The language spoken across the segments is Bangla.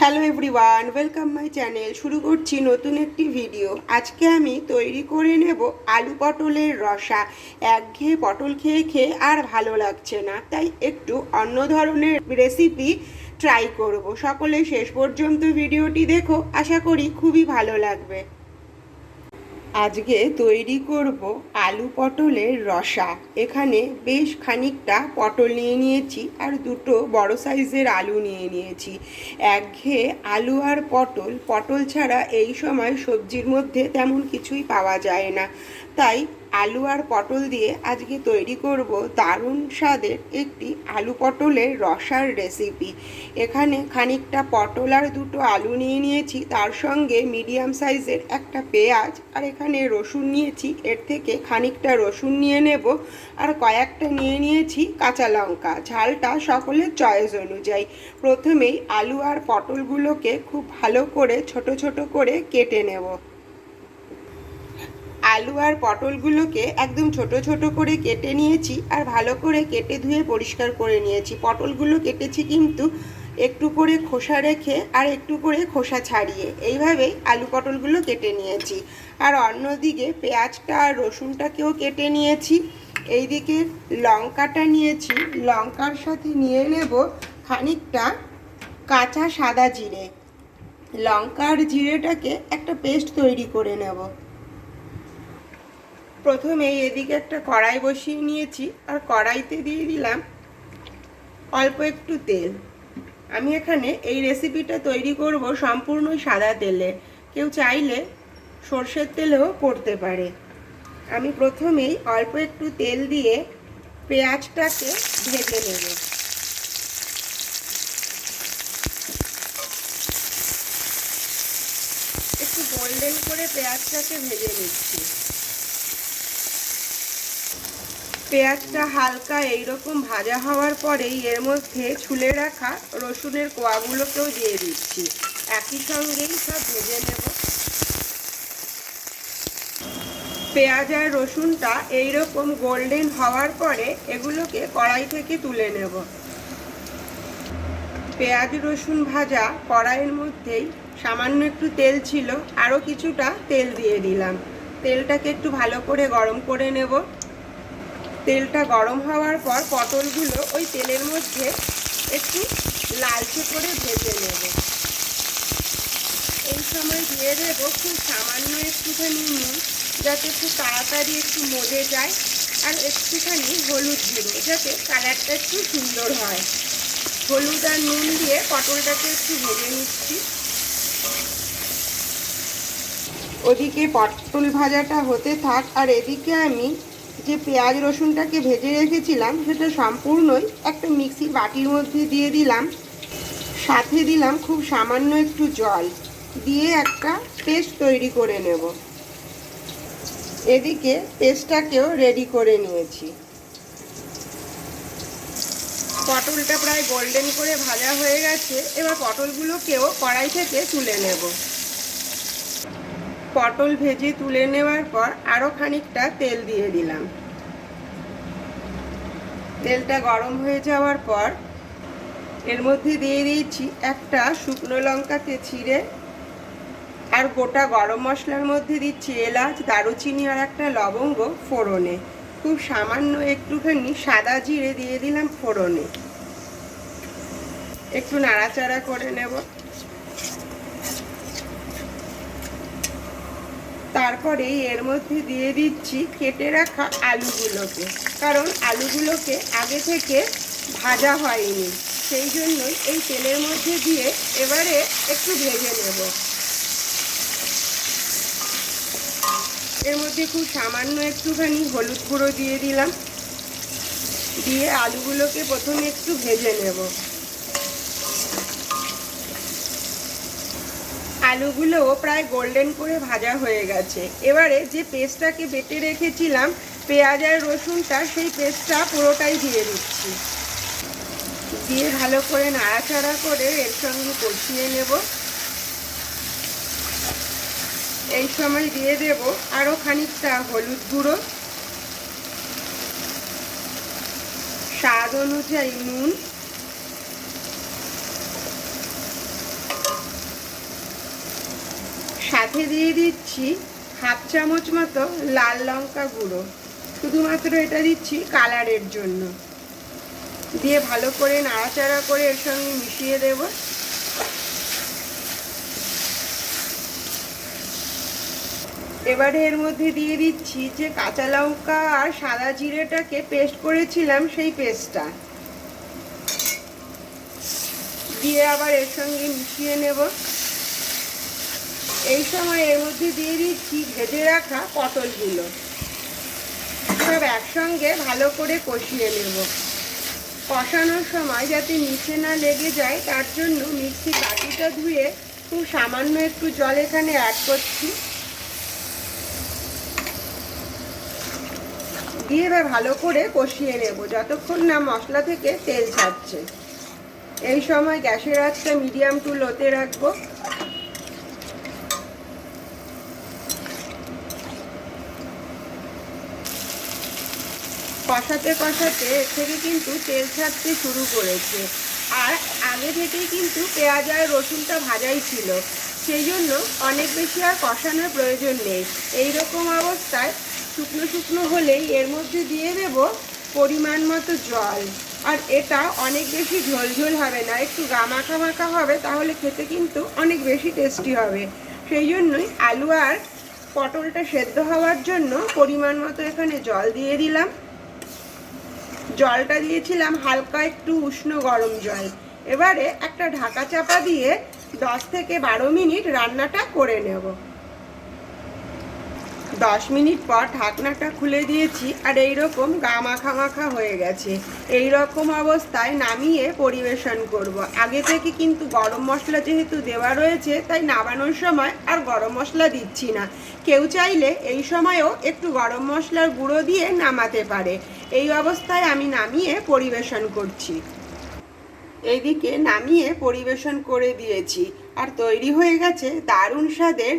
Hello everyone, welcome my channel. শুরু করছি নতুন একটি ভিডিও। আজকে আমি তৈরি করে নেব আলু পটলের রসা। একঘেয়ে পটল খেয়ে খেয়ে আর ভালো লাগছে না, তাই একটু অন্য ধরনের রেসিপি ট্রাই করব। সকলে শেষ পর্যন্ত ভিডিওটি দেখো, আশা করি খুবই ভালো লাগবে। আজকে তৈরি করব আলু পটলের রসা। এখানে বেশ খানিকটা পটল নিয়ে নিয়েছি আর দুটো বড় সাইজের আলু নিয়ে নিয়েছি। একঘেয়ে আলু আর পটল পটল ছাড়া এই সময় সবজির মধ্যে তেমন কিছুই পাওয়া যায় না। তাই আলু আর পটল দিয়ে আজকে তৈরি করব দারুণ স্বাদের একটি আলু পটলের রসার রেসিপি এখানে খানিকটা পটল আর দুটো আলু নিয়ে নিয়েছি, তার সঙ্গে মিডিয়াম সাইজের একটা পেঁয়াজ, আর এখানে রসুন নিয়েছি, এর থেকে খানিকটা রসুন নিয়ে নেব, আর কয়েকটা নিয়ে নিয়েছি কাঁচা লঙ্কা। ঝালটা সকলের চয়েস অনুযায়ী। প্রথমেই আলু আর পটলগুলোকে খুব ভালো করে, ছোট ছোট করে কেটে নেব। আলু আর পটলগুলোকে একদম ছোট ছোট করে কেটে নিয়েছি আর ভালো করে কেটে ধুয়ে পরিষ্কার করে নিয়েছি। পটলগুলো কেটেছি কিন্তু একটু করে খোসা রেখে আর একটু করে খোসা ছাড়িয়ে এইভাবেই আলু পটলগুলো কেটে নিয়েছি। আর অন্যদিকে পেঁয়াজটা আর রসুনটাকেও কেটে নিয়েছি। এইদিকে লঙ্কাটা নিয়েছি। লঙ্কার সাথে নিয়ে নেব খানিকটা কাঁচা সাদা জিরে। লঙ্কার জিরেটাকে একটা পেস্ট তৈরি করে নেব। প্রথমে এদিকে একটা কড়াই বসিয়ে নিয়েছি, আর কড়াইতে দিয়ে দিলাম অল্প একটু তেল। আমি এখানে এই রেসিপিটা তৈরি করব সম্পূর্ণ সাদা তেলে। কেউ চাইলে সর্ষের তেলেও করতে পারে। আমি প্রথমেই অল্প একটু তেল দিয়ে পেঁয়াজটাকে ভেজে নেব। একটু গোল্ডেন করে পেঁয়াজটাকে ভেজে নিচ্ছি। পেঁয়াজটা হালকা এইরকম ভাজা হওয়ার পরেই এর মধ্যে ছুলে রাখা রসুনের কোয়াগুলোকেও দিয়ে দিচ্ছি। একই সঙ্গেই সব ভেজে নেব। পেঁয়াজ আর রসুনটা এইরকম গোল্ডেন হওয়ার পরে এগুলোকে কড়াই থেকে তুলে নেব। পেঁয়াজ রসুন ভাজা কড়াইয়ের মধ্যেই সামান্য একটু তেল ছিল, আরও কিছুটা তেল দিয়ে দিলাম। তেলটাকে একটু ভালো করে গরম করে নেব। তেলটা গরম হওয়ার পর পটলগুলো ওই তেলের মধ্যে একটু লালচে করে ভেজে নেব। এই সময় দিয়ে দেবো খুব সামান্য একটুখানি নুন, যাতে খুব তাড়াতাড়ি একটু মজে যায়, আর একটুখানি হলুদ গুঁড়ো, যাতে কালারটা একটু সুন্দর হয়। হলুদ আর নুন দিয়ে পটলটাকে একটু ভেজে নিচ্ছি। ওদিকে পটল ভাজাটা হতে থাক, আর এদিকে আমি যে পেঁয়াজ রসুনটাকে ভেজে রেখেছিলাম, সেটা সম্পূর্ণই একটা মিক্সির বাটির মধ্যে দিয়ে দিলাম। সাথে দিলাম খুব সামান্য একটু জল। দিয়ে একটা পেস্ট তৈরি করে নেব। এদিকে পেস্টটাকেও রেডি করে নিয়েছি। পটলটা প্রায় গোল্ডেন করে ভাজা হয়ে গেছে। এবার পটলগুলোকেও কড়াই থেকে তুলে নেব। পটল ভেজে তুলে নেওয়ার পর আরও খানিকটা তেল দিয়ে দিলাম। তেলটা গরম হয়ে যাওয়ার পর এর মধ্যে দিয়ে দিয়েছি একটা শুকনো লঙ্কাতে ছিঁড়ে আর গোটা গরম মশলার মধ্যে দিচ্ছি এলাচ, দারুচিনি আর একটা লবঙ্গ ফোড়নে। খুব সামান্য একটুখানি সাদা জিরে দিয়ে দিলাম ফোড়নে। একটু নাড়াচাড়া করে নেব। তারপরে এর মধ্যে দিয়ে দিচ্ছি কেটে রাখা আলুগুলোকে। কারণ আলুগুলোকে আগে থেকে ভাজা হয়নি। সেই জন্যই এই তেলের মধ্যে দিয়ে এবারে একটু ভেজে নেব। এর মধ্যে খুব সামান্য একটুখানি হলুদ গুঁড়ো দিয়ে দিলাম। দিয়ে আলুগুলোকে প্রথমে একটু ভেজে নেব। আলুগুলোও প্রায় গোল্ডেন করে ভাজা হয়ে গেছে। এবারে যে পেস্টটাকে বেটে রেখেছিলাম, পেঁয়াজ আর রসুনটা, সেই পেস্টটা পুরোটাই দিয়ে দিচ্ছি। দিয়ে ভালো করে নাড়াচাড়া করে এর সঙ্গে কষিয়ে নেব। এই সময় দিয়ে দেব আরও খানিকটা হলুদ গুঁড়ো। স্বাদ অনুযায়ী নুন। সাথে দিয়ে দিচ্ছি হাফ চামচ মতো লাল লঙ্কা গুঁড়ো। শুধুমাত্র এটা দিচ্ছি কালারের জন্য। দিয়ে ভালো করে নাড়াচাড়া করে এর সঙ্গে মিশিয়ে দেব। এবারে এর মধ্যে দিয়ে দিচ্ছি যে কাঁচা লঙ্কা আর সাদা জিরেটাকে পেস্ট করেছিলাম সেই পেস্টটা। দিয়ে আবার এর সঙ্গে মিশিয়ে নেব। এই সময় এর মধ্যে দিয়ে দিচ্ছি ভেজে রাখা পটলগুলো। সব একসঙ্গে ভালো করে কষিয়ে নেব। কষানোর সময় যাতে নিচে না লেগে যায়, তার জন্য মিক্সি কাঠিটা ধুয়ে খুব সামান্য একটু জল এখানে অ্যাড করছি। দিয়ে এবার ভালো করে কষিয়ে নেব, যতক্ষণ না মশলা থেকে তেল ছাড়ছে। এই সময় গ্যাসের আঁচটা মিডিয়াম টু লোতে রাখব। কষাতে কষাতে এর থেকে কিন্তু তেল ছাড়তে শুরু করেছে। আর আগে থেকেই কিন্তু পেঁয়াজ আর রসুনটা ভাজাই ছিল। সেই জন্য অনেক বেশি আর কষানোর প্রয়োজন নেই। এই রকম অবস্থায় শুকনো শুকনো হলেই এর মধ্যে দিয়ে দেব পরিমাণ মতো জল। আর এটা অনেক বেশি ঝোল ঝোল হবে না, একটু গামাখা মাখা হবে, তাহলে খেতে কিন্তু অনেক বেশি টেস্টি হবে। সেই জন্যই আলু আর পটলটা সেদ্ধ হওয়ার জন্য পরিমাণ মতো এখানে জল দিয়ে দিলাম। জলটা দিয়েছিলাম হালকা একটু উষ্ণ গরম জল। এবারে একটা ঢাকা চাপা দিয়ে দশ থেকে বারো মিনিট রান্নাটা করে নেব। দশ মিনিট পর ঢাকনাটা খুলে দিয়েছি আর এই রকম গা মাখা মাখা হয়ে গেছে। এই রকম অবস্থায় নামিয়ে পরিবেশন করব। আগে থেকে কিন্তু গরম মশলা যেহেতু দেওয়া রয়েছে, তাই নামানোর সময় আর গরম মশলা দিচ্ছি না। কেউ চাইলে এই সময়ও একটু গরম মশলার গুঁড়ো দিয়ে নামাতে পারে। এই অবস্থায় আমি নামিয়ে পরিবেশন করছি। এইদিকে নামিয়ে পরিবেশন করে দিয়েছি। আর তৈরি হয়ে গেছে দারুণ স্বাদের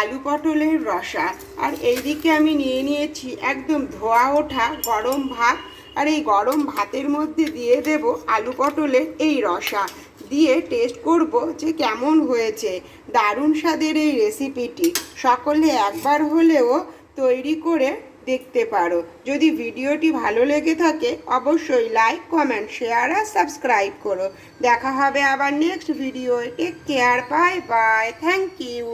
আলু পটলের রসা। আর এইদিকে আমি নিয়ে নিয়েছি একদম ধোয়া ওঠা গরম ভাত। আর এই গরম ভাতের মধ্যে দিয়ে দেব আলু পটলের এই রসা। দিয়ে টেস্ট করব যে কেমন হয়েছে। দারুণ স্বাদের এই রেসিপিটি সকলে একবার হলেও তৈরি করে দেখতে পারো। যদি ভিডিওটি ভালো লেগে থাকে, অবশ্যই লাইক কমেন্ট শেয়ার আর সাবস্ক্রাইব করো। দেখা হবে আবার next video take care bye bye thank you